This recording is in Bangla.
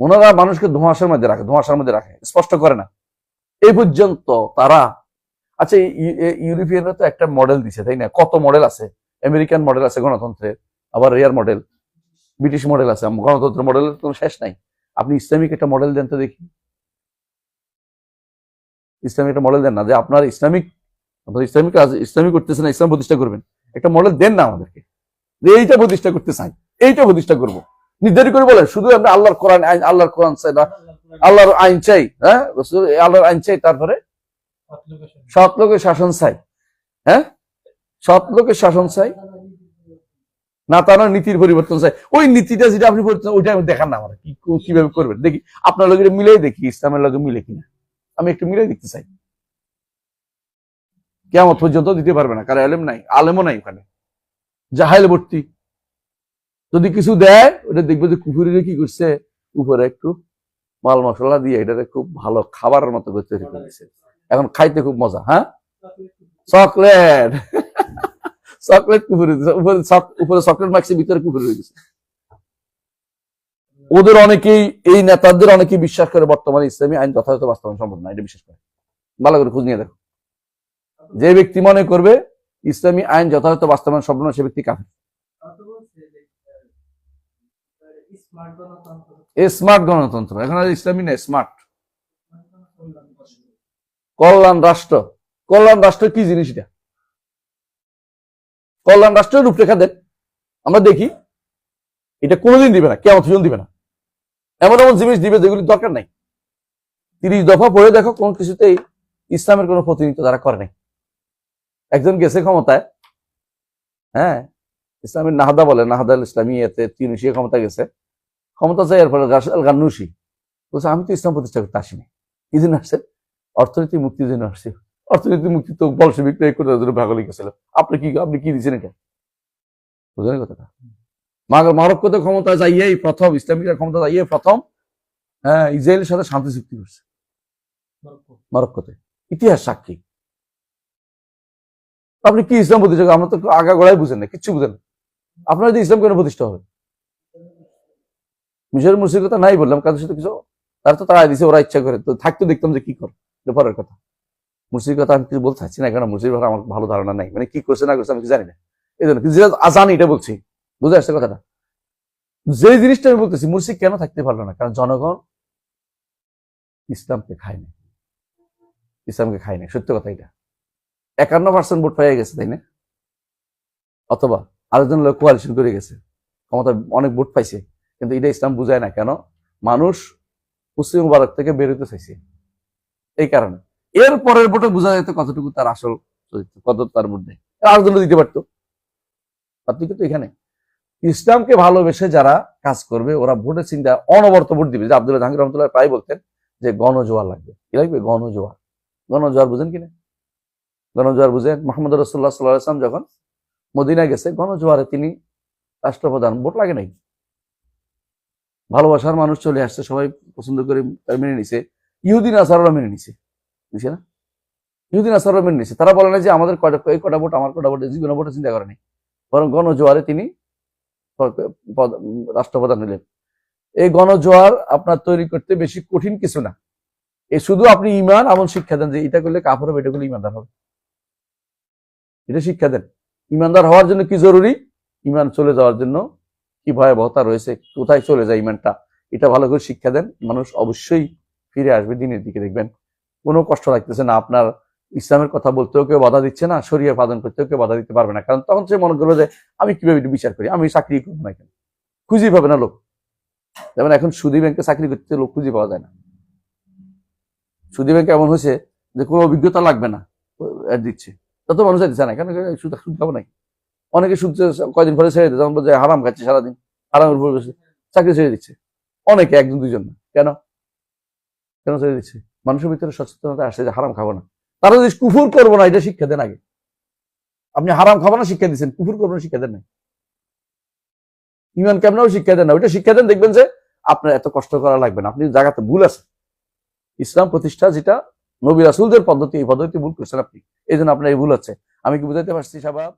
ওনারা মানুষকে ধোঁয়াশার মধ্যে রাখে, ধোঁয়াশার মধ্যে রাখে, স্পষ্ট করে না। এই পর্যন্ত তারা আচ্ছা ইউরোপিয়ানরা তো একটা মডেল দিছে, তাই না? কত মডেল আছে? আমেরিকান মডেল আছে, গণতন্ত্রের, আবার রেয়ার মডেল ব্রিটিশ মডেল আছে গণতন্ত্র মডেলের কোনো শেষ নাই। আপনি ইসলামিক একটা মডেল দেন তো দেখি। ইসলামিক একটা মডেল দেন না, যে আপনার ইসলামিক আপনার ইসলামিক রাজ- ইসলামিক করতেছেন ইসলাম প্রতিষ্ঠা করবেন। একটা মডেল দেন না আমাদেরকে। যে এইটা প্রতিষ্ঠা করতে চাই, এইটা প্রতিষ্ঠা করব। নির্ধারিত করে বলেন, শুধু আমরা আল্লাহর কোরআন আল্লাহর কোরআন চাই না, আল্লাহর আইন চাই হ্যাঁ? আল্লাহর আইন চাই, তারপরে সৎ লোকের শাসন চাই হ্যাঁ? সৎ লোকের শাসন চাই, না তার নীতির পরিবর্তন চাই। ওই নীতিটা যেটা আপনি পরিবর্তন, ওইটা আমি দেখান না আমার, কি কীভাবে করবেন? দেখি, আপনার লগে মিলেই দেখি, ইসলামের লগে মিলে কিনা। আমি একটু মিলে দেখতে চাই। কেমন পর্যন্ত দিতে পারবে না, কারণ আলেম নাই, আলেমও নাই ওখানে। জাহাইল ভর্তি। যদি কিছু দেয় ওটা দেখবে যে কুকুরে কি করছে? উপরে একটু মাল মশলা দিয়ে এটাতে খুব ভালো খাবারের মতো করে তৈরি করেছে এখন খাইতে খুব মজা হ্যাঁ? চকলেট! চকলেট দিছে, উপরে উপরে চকলেট মাখছে ভিতরে কুকুরে দিয়েছে ওদের অনেকেই এই নেতাদের অনেকে বিশ্বাস করে বর্তমানে ইসলামী আইন যথাযথ বাস্তবায়ন সম্ভব না এটা বিশ্বাস করে। ভালো করে খোঁজ নিয়ে দেখো। যে ব্যক্তি মনে করবে ইসলামী আইন যথাযথ বাস্তবায়ন সম্ভব না সে ব্যক্তি কাফের। স্মার্ট গণতন্ত্র। এখন আর ইসলামী না স্মার্ট। কল্যাণ রাষ্ট্র কল্যাণ রাষ্ট্র কি জিনিস এটা? কল্যাণ রাষ্ট্রের রূপরেখা দেন। আমরা দেখি, এটা কোনোদিন দিবে না কেমন পর্যন্ত দিবে না। এমন এমন জিনিস দিবে যেগুলি দরকার নাই। তিরিশ দফা পড়ে দেখো, কোন কিছুতেই ইসলামের কোনো প্রতিনিধিত্ব তারা করে নাই। একজন গেছে ক্ষমতায় হ্যাঁ ইসলামের নাহাদা বলে, নাহাদা ইসলামী এতে তিউনিশিয়া ক্ষমতা গেছে। ক্ষমতা চাই এর ফলে রাশেদ গান্নুসি বলছে আমি তো ইসলাম প্রতিষ্ঠা করতে আসিনি। কি জন্য আসছে অর্থনীতি মুক্তির জন্য আসছি অর্থনীতি মুক্তি তো বলসেবিক করে জন্য ভাগ লিখেছিল আপনি কি আপনি কি দিচ্ছেন এটা? বুঝলেন কথাটা? মাগ- মরক্কোতে ক্ষমতা যাইয়াই প্রথম ইসলামিকের ক্ষমতা যাইয়াই প্রথম হ্যাঁ ইসরায়েলের সাথে শান্তি চুক্তি করছে। মরক্কোতে। ইতিহাস সাক্ষী। আপনি কি ইসলাম প্রতিষ্ঠা আমরা তো আগা গোড়ায় বুঝেন না কিচ্ছু বুঝেন না। আপনার যে ইসলাম কেন প্রতিষ্ঠা হবে মিশরের কথা নাই বললাম কাদের সাথে কিছু তারা তো তারা দিছে, ওরা ইচ্ছা করে। তো থাকতে দেখতাম যে কি করে পরের কথা। মুর্শির কথা আমি কিছু বলতে চাচ্ছি না কেন মুর্শির ব্যাপারে আমার ভালো ধারণা নাই। মানে কি করছে, না করছে আমি জানি না। এই জন্য যেটা জানি এটা বলছি। বুঝে আসছে কথাটা? যে জিনিসটা আমি বলতেছি মুর্শিদ কেন থাকতে পারল না? কারণ জনগণ ইসলামকে খায় না ইসলামকে খায় না সত্য কথা এটা। একান্ন পার্সেন্ট ভোট পেয়ে গেছে, তাই না? অথবা আরেকজন লোক কোয়ালিশন করে গেছে। ক্ষমতা অনেক ভোট পাইছে। কিন্তু এটা ইসলাম বুঝায় না কেন? মানুষ মুসলিম মুবারক থেকে বেরোতে চাইছে। এই কারণে। এর পরের ভোটে বোঝা যেত কতটুকু তার আসল কত তার মধ্যে। আরেকজন দিতে পারতো। পার্থক্য তো এখানে। ইসলামকে ভালোবেসে যারা কাজ করবে, ওরা ভোটের চিন্তা অনবর্ত ভোট দিবে। যে আব্দুল্লাহ জাহাঙ্গীর রহমতুল্লাহ প্রায় বলতেন যে গণজোয়ার লাগবে। কি লাগবে? গণজোয়ার গণজোয়ার বুঝেন কিনা? গণজোয়ার বুঝেন মোহাম্মদ রসুল্লাহ সাল্লাহ আসলাম যখন মদিনায় গেছে গণজোয়ারে তিনি রাষ্ট্রপ্রধান। ভোট লাগে নাই। ভালোবাসার মানুষ চলে আসছে, সবাই পছন্দ করে মেনে নিছে। ইহুদিন আসাররা মেনে নিছে। বুঝছে না? ইহুদিন আসাররা মেনে নিছে। তারা বলে না যে আমাদের কটা এই কটা ভোট, আমার কটা ভোট জীবন ভোটে চিন্তা করেনি বরং গণজোয়ারে তিনি রাষ্ট্রপ্রধান নিলেন এই গণজোয়ার আপনার তৈরি করতে বেশি কঠিন কিছু না। এই শুধু আপনি ইমান এমন শিক্ষা দেন যে এটা করলে কাপড় হবে, এটা করলে ইমানদার হবে। এটা শিক্ষা দেন। ইমানদার হওয়ার জন্য কি জরুরি? ইমান চলে যাওয়ার জন্য কি ভয়াবহতা রয়েছে, কোথায় চলে যায় ইমানটা, এটা ভালো করে শিক্ষা দেন। মানুষ অবশ্যই ফিরে আসবে, দিনের দিকে দেখবেন। কোনো কষ্ট লাগতেছে না। আপনার ইসলামের কথা বলতেও কেউ বাধা দিচ্ছে না শরীর পালন করতেও কেউ বাধা দিতে পারবে না। কারণ তখন সে মনে করবে যে, আমি কীভাবে এটা বিচার করি? আমি চাকরি করব না কেন? খুঁজেই পাবে না লোক। যেমন এখন সুদী ব্যাংকে চাকরি করতে লোক খুঁজে পাওয়া যায় না। সুদী ব্যাংকে এমন হয়েছে যে কোনো অভিজ্ঞতা লাগবে না দিচ্ছে। তত মানুষ দিচ্ছে না। কেন? সুদ খাব নাই অনেকে সুদ কয়দিন পরে ছেড়ে দিচ্ছে বলে হারাম খাচ্ছে সারাদিন, হারামের উপর বসে চাকরি ছেড়ে দিচ্ছে। অনেকে, একজন, দুইজন না। কেন? কেন ছেড়ে দিচ্ছে? মানুষের ভিতরে সচেতনতা আসে যে হারাম খাব না। তারা যদি কুফুর করব না, এটা শিক্ষা দেন আগে। আপনি হারাম খাব না, শিক্ষা দিচ্ছেন কুফুর করব না, শিক্ষা দেন নাই। ইমান কেমনও শিক্ষা দেন না, ওইটা শিক্ষা দেন, দেখবেন যে আপনার এত কষ্ট করা লাগবে না। আপনি জায়গাতে ভুল আছে। ইসলাম প্রতিষ্ঠা যেটা, নবী রাসুলদের পদ্ধতি, এই পদ্ধতি ভুল করছেন আপনি। এই জন্য আপনার এই ভুল হচ্ছে। আমি কি বুঝাইতে পারছি সাবাব?